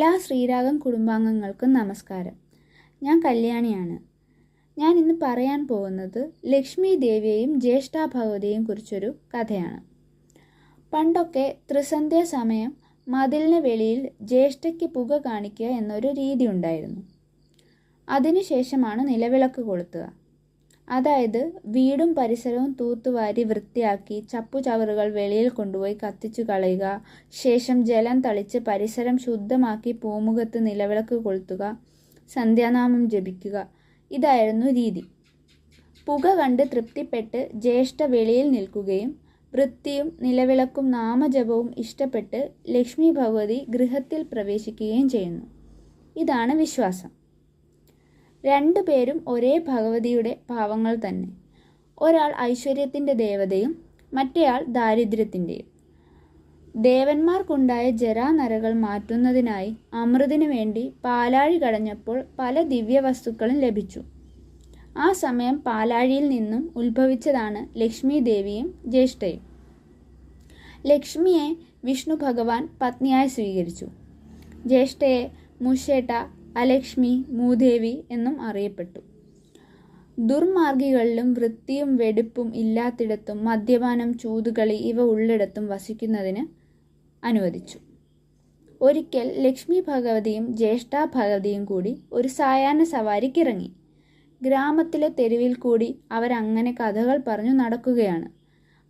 എല്ലാ ശ്രീരാഗം കുടുംബാംഗങ്ങൾക്കും നമസ്കാരം. ഞാൻ കല്യാണിയാണ്. ഞാൻ ഇന്ന് പറയാൻ പോകുന്നത് ലക്ഷ്മി ദേവിയെയും ജ്യേഷ്ഠ ഭഗവതിയെയും കുറിച്ചൊരു കഥയാണ്. പണ്ടൊക്കെ ത്രിസന്ധ്യ സമയം മതിലിന് വെളിയിൽ ജ്യേഷ്ഠയ്ക്ക് പുക കാണിക്കുക എന്നൊരു രീതി ഉണ്ടായിരുന്നു. അതിനുശേഷമാണ് നിലവിളക്ക് കൊളുത്തുക. അതായത് വീടും പരിസരവും തൂത്തുവാരി വൃത്തിയാക്കി ചപ്പുചവറുകൾ വെളിയിൽ കൊണ്ടുപോയി കത്തിച്ചു കളയുക. ശേഷം ജലം തളിച്ച് പരിസരം ശുദ്ധമാക്കി പൂമുഖത്ത് നിലവിളക്ക് കൊളുത്തുക. സന്ധ്യാനാമം ജപിക്കുക. ഇതായിരുന്നു രീതി. പുക കണ്ട് തൃപ്തിപ്പെട്ട് ജ്യേഷ്ഠ വെളിയിൽ നിൽക്കുകയും വൃത്തിയും നിലവിളക്കും നാമജപവും ഇഷ്ടപ്പെട്ട് ലക്ഷ്മി ഭഗവതി ഗൃഹത്തിൽ പ്രവേശിക്കുകയും ചെയ്യുന്നു. ഇതാണ് വിശ്വാസം. രണ്ടുപേരും ഒരേ ഭഗവതിയുടെ ഭാവങ്ങൾ തന്നെ. ഒരാൾ ഐശ്വര്യത്തിന്റെ ദേവതയും മറ്റേയാൾ ദാരിദ്ര്യത്തിന്റെയും ദേവന്മാർക്കുണ്ടായ ജരാനരകൾ മാറ്റുന്നതിനായി അമൃതിനു വേണ്ടി പാലാഴി കടഞ്ഞപ്പോൾ പല ദിവ്യവസ്തുക്കളും ലഭിച്ചു. ആ സമയം പാലാഴിയിൽ നിന്നും ഉത്ഭവിച്ചതാണ് ലക്ഷ്മി ദേവിയും ജ്യേഷ്ഠയും. ലക്ഷ്മിയെ വിഷ്ണു ഭഗവാൻ പത്നിയായി സ്വീകരിച്ചു. ജ്യേഷ്ഠയെ മുഷേട്ട അലക്ഷ്മി മൂദേവി എന്നും അറിയപ്പെട്ടു. ദുർമാർഗികളിലും വൃത്തിയും വെടിപ്പും ഇല്ലാത്തിടത്തും മദ്യപാനം ചൂതുകളി ഇവ ഉള്ളിടത്തും വസിക്കുന്നതിന് അനുവദിച്ചു. ഒരിക്കൽ ലക്ഷ്മി ഭഗവതിയും ജ്യേഷ്ഠ ഭഗവതിയും കൂടി ഒരു സായാഹ്ന സവാരിക്കിറങ്ങി ഗ്രാമത്തിലെ തെരുവിൽ കൂടി അവരങ്ങനെ കഥകൾ പറഞ്ഞു നടക്കുകയാണ്.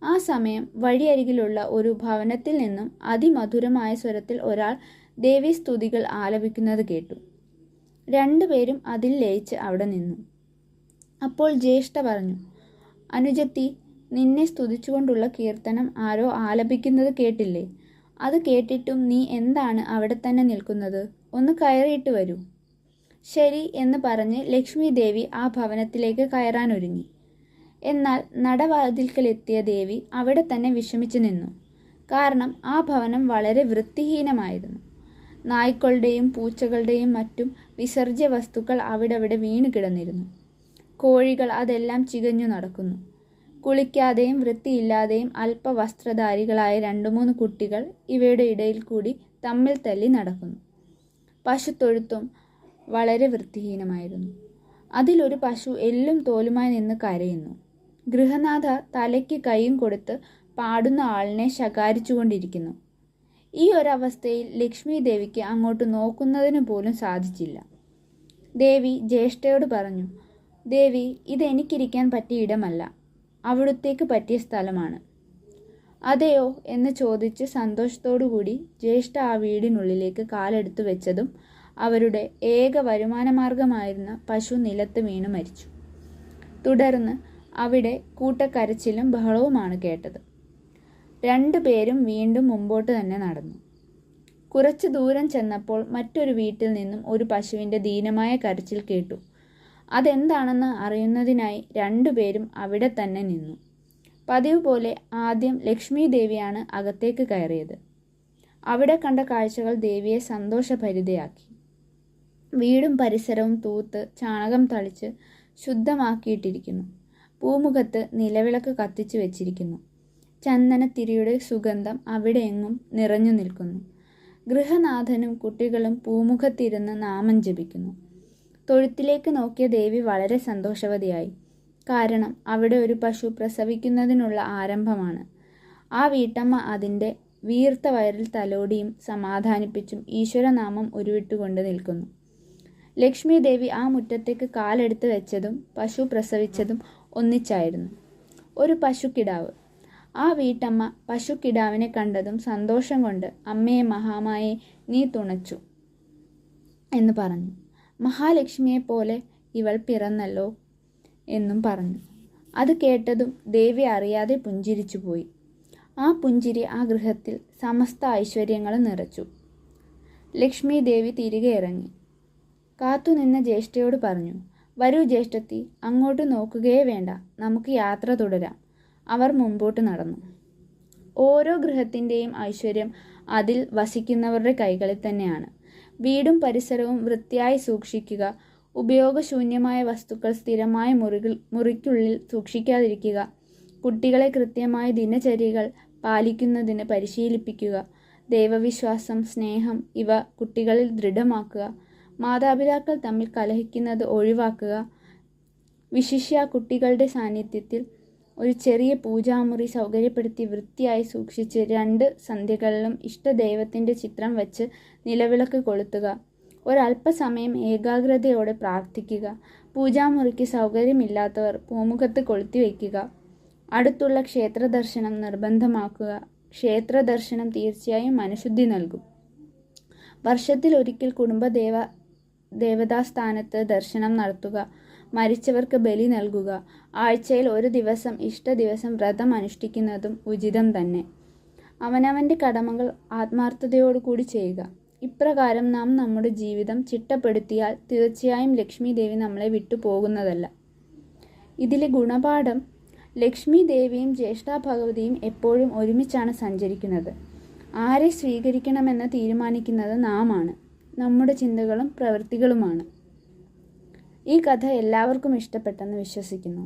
ആ സമയം വഴിയരികിലുള്ള ഒരു ഭവനത്തിൽ നിന്നും അതിമധുരമായ സ്വരത്തിൽ ഒരാൾ ദേവീസ്തുതികൾ ആലപിക്കുന്നത് കേട്ടു. രണ്ടുപേരും അതിൽ ലയിച്ച് അവിടെ നിന്നു. അപ്പോൾ ജ്യേഷ്ഠ പറഞ്ഞു അനുജത്തി നിന്നെ സ്തുതിച്ചുകൊണ്ടുള്ള കീർത്തനം ആരോ ആലപിക്കുന്നത് കേട്ടില്ലേ? അത് കേട്ടിട്ടും നീ എന്താണ് അവിടെ തന്നെ നിൽക്കുന്നത്? ഒന്ന് കയറിയിട്ട് വരൂ. ശരി എന്ന് പറഞ്ഞ് ലക്ഷ്മി ദേവി ആ ഭവനത്തിലേക്ക് കയറാനൊരുങ്ങി. എന്നാൽ നടവാതിൽക്കലെത്തിയ ദേവി അവിടെ തന്നെ വിഷമിച്ചു നിന്നു. കാരണം ആ ഭവനം വളരെ വൃത്തിഹീനമായിരുന്നു. നായ്ക്കളുടെയും പൂച്ചകളുടെയും മറ്റും വിസർജ്യ വസ്തുക്കൾ അവിടവിടെ വീണ് കിടന്നിരുന്നു കോഴികൾ അതെല്ലാം ചികഞ്ഞു നടക്കുന്നു. കുളിക്കാതെയും വൃത്തിയില്ലാതെയും അല്പവസ്ത്രധാരികളായ രണ്ടു മൂന്ന് കുട്ടികൾ ഇവയുടെ ഇടയിൽ കൂടി തമ്മിൽ തല്ലി നടക്കുന്നു. പശുത്തൊഴുത്തും വളരെ വൃത്തിഹീനമായിരുന്നു. അതിലൊരു പശു എല്ലും തോലുമായി നിന്ന് കരയുന്നു. ഗൃഹനാഥ തലയ്ക്ക് കൈയും കൊടുത്ത് പാടുന്ന ആളിനെ ശകാരിച്ചുകൊണ്ടിരിക്കുന്നു. ഈ ഒരവസ്ഥയിൽ ലക്ഷ്മി ദേവിക്ക് അങ്ങോട്ട് നോക്കുന്നതിന് പോലും സാധിച്ചില്ല. ദേവി ജ്യേഷ്ഠയോട് പറഞ്ഞു ദേവി ഇതെനിക്കിരിക്കാൻ പറ്റിയ ഇടമല്ല. അവിടുത്തേക്ക് പറ്റിയ സ്ഥലമാണ്. അതെയോ? എന്ന് ചോദിച്ച് സന്തോഷത്തോടുകൂടി ജ്യേഷ്ഠ ആ വീടിനുള്ളിലേക്ക് കാലെടുത്തു വെച്ചതും അവരുടെ ഏക വരുമാനമാർഗമായിരുന്ന പശു നിലത്ത് വീണ് മരിച്ചു. തുടർന്ന് അവിടെ കൂട്ടക്കരച്ചിലും ബഹളവുമാണ് കേട്ടത്. രണ്ടുപേരും വീണ്ടും മുമ്പോട്ട് തന്നെ നടന്നു. കുറച്ചു ദൂരം ചെന്നപ്പോൾ മറ്റൊരു വീട്ടിൽ നിന്നും ഒരു പശുവിന്റെ ദീനമായ കരച്ചിൽ കേട്ടു. അതെന്താണെന്ന് അറിയുന്നതിനായി രണ്ടുപേരും അവിടെ തന്നെ നിന്നു. പതിവ് പോലെ ആദ്യം ലക്ഷ്മി ദേവിയാണ് അകത്തേക്ക് കയറിയത്. അവിടെ കണ്ട കാഴ്ചകൾ ദേവിയെ സന്തോഷഭരിതയാക്കി. വീടും പരിസരവും തൂത്ത് ചാണകം തളിച്ച് ശുദ്ധമാക്കിയിട്ടിരിക്കുന്നു. പൂമുഖത്ത് നിലവിളക്ക് കത്തിച്ചു വെച്ചിരിക്കുന്നു. ചന്ദനത്തിരിയുടെ സുഗന്ധം അവിടെയെങ്ങും നിറഞ്ഞു നിൽക്കുന്നു. ഗൃഹനാഥനും കുട്ടികളും പൂമുഖത്തിരുന്ന് നാമം ജപിക്കുന്നു. തൊഴുത്തിലേക്ക് നോക്കിയ ദേവി വളരെ സന്തോഷവതിയായി. കാരണം അവിടെ ഒരു പശു പ്രസവിക്കുന്നതിനുള്ള ആരംഭമാണ്. ആ വീട്ടമ്മ അതിന്റെ വീർത്ത വയറിൽ തലോടിയും സമാധാനിപ്പിച്ചും ഈശ്വരനാമം ഉരുവിട്ടുകൊണ്ട് നിൽക്കുന്നു. ലക്ഷ്മി ദേവി ആ മുറ്റത്തേക്ക് കാലെടുത്ത് വെച്ചതും പശു പ്രസവിച്ചതും ഒന്നിച്ചായിരുന്നു. ഒരു പശുക്കിടാവ്. ആ വീട്ടമ്മ പശുക്കിടാവിനെ കണ്ടതും സന്തോഷം കൊണ്ട് അമ്മയെ മഹാമായെ നീ തുണച്ചു എന്ന് പറഞ്ഞു. മഹാലക്ഷ്മിയെ പോലെ ഇവൾ പിറന്നല്ലോ എന്നും പറഞ്ഞു. അത് കേട്ടതും ദേവി അറിയാതെ പുഞ്ചിരിച്ചു പോയി. ആ പുഞ്ചിരി ആ ഗൃഹത്തിൽ സമസ്ത ഐശ്വര്യങ്ങളും നിറച്ചു. ലക്ഷ്മി ദേവി തിരികെ ഇറങ്ങി. കാത്തുനിന്ന ജ്യേഷ്ഠയോട് പറഞ്ഞു വരൂ ജ്യേഷ്ഠത്തി അങ്ങോട്ട് നോക്കുകയേ വേണ്ട നമുക്ക് യാത്ര തുടരാം. അവർ മുമ്പോട്ട് നടന്നു. ഓരോ ഗൃഹത്തിന്റെയും ഐശ്വര്യം അതിൽ വസിക്കുന്നവരുടെ കൈകളിൽ തന്നെയാണ്. വീടും പരിസരവും വൃത്തിയായി സൂക്ഷിക്കുക ഉപയോഗശൂന്യമായ വസ്തുക്കൾ സ്ഥിരമായ മുറികൾ മുറിക്കുള്ളിൽ സൂക്ഷിക്കാതിരിക്കുക കുട്ടികളെ കൃത്യമായ ദിനചര്യകൾ പാലിക്കുന്നതിന് പരിശീലിപ്പിക്കുക ദൈവവിശ്വാസം സ്നേഹം ഇവ കുട്ടികളിൽ ദൃഢമാക്കുക മാതാപിതാക്കൾ തമ്മിൽ കലഹിക്കുന്നത് ഒഴിവാക്കുക വിശിഷ്യ കുട്ടികളുടെ സാന്നിധ്യത്തിൽ ഒരു ചെറിയ പൂജാമുറി സൗകര്യപ്പെടുത്തി വൃത്തിയായി സൂക്ഷിച്ച് രണ്ട് സന്ധ്യകളിലും ഇഷ്ടദൈവത്തിന്റെ ചിത്രം വച്ച് നിലവിളക്ക് കൊളുത്തുക. ഒരല്പസമയം ഏകാഗ്രതയോടെ പ്രാർത്ഥിക്കുക. പൂജാമുറിക്ക് സൗകര്യമില്ലാത്തവർ പൂമുഖത്ത് കൊളുത്തി വയ്ക്കുക. അടുത്തുള്ള ക്ഷേത്ര ദർശനം നിർബന്ധമാക്കുക. ക്ഷേത്ര ദർശനം തീർച്ചയായും മനഃശുദ്ധി നൽകും. വർഷത്തിൽ ഒരിക്കൽ കുടുംബ ദേവ ദേവതാസ്ഥാനത്ത് ദർശനം നടത്തുക. മരിച്ചവർക്ക് ബലി നൽകുക. ആഴ്ചയിൽ ഒരു ദിവസം ഇഷ്ട ദിവസം വ്രതം അനുഷ്ഠിക്കുന്നതും ഉചിതം തന്നെ. അവനവന്റെ കടമകൾ ആത്മാർത്ഥതയോടുകൂടി ചെയ്യുക. ഇപ്രകാരം നാം നമ്മുടെ ജീവിതം ചിട്ടപ്പെടുത്തിയാൽ തീർച്ചയായും ലക്ഷ്മി ദേവി നമ്മളെ വിട്ടുപോകുന്നതല്ല. ഇതിലെ ഗുണപാഠം ലക്ഷ്മി ദേവിയും ജ്യേഷ്ഠാ ഭഗവതിയും എപ്പോഴും ഒരുമിച്ചാണ് സഞ്ചരിക്കുന്നത്. ആരെ സ്വീകരിക്കണമെന്ന് തീരുമാനിക്കുന്നത് നാമാണ്. നമ്മുടെ ചിന്തകളും പ്രവൃത്തികളുമാണ്. ഈ കഥ എല്ലാവർക്കും ഇഷ്ടപ്പെട്ടെന്ന് വിശ്വസിക്കുന്നു.